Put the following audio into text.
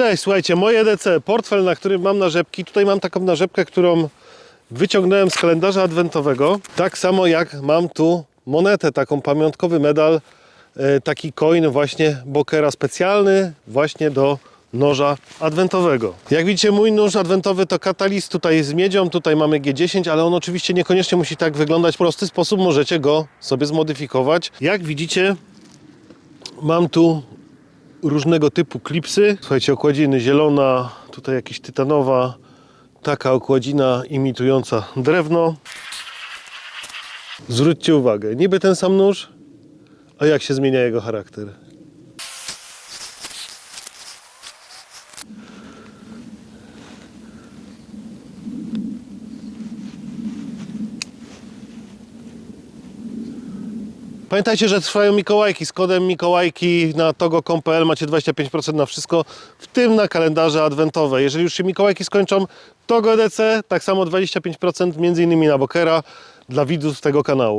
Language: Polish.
Cześć, słuchajcie, moje EDC, portfel, na którym mam narzepki. Tutaj mam taką narzepkę, którą wyciągnąłem z kalendarza adwentowego. Tak samo jak mam tu monetę, taką pamiątkowy medal, e, taki coin właśnie Bokera specjalny właśnie do noża adwentowego. Jak widzicie, mój nóż adwentowy to Catalyst tutaj z miedzią, tutaj mamy G10, ale on oczywiście niekoniecznie musi tak wyglądać. W prosty sposób możecie go sobie zmodyfikować. Jak widzicie, mam tu różnego typu klipsy. Słuchajcie, okładziny zielona, tutaj jakieś tytanowa, taka okładzina imitująca drewno. Zwróćcie uwagę, niby ten sam nóż, a jak się zmienia jego charakter. Pamiętajcie, że trwają Mikołajki. Z kodem Mikołajki na togo.com.pl macie 25% na wszystko, w tym na kalendarze adwentowe. Jeżeli już się Mikołajki skończą, Togo EDC, tak samo 25% między innymi na Bokera dla widzów tego kanału.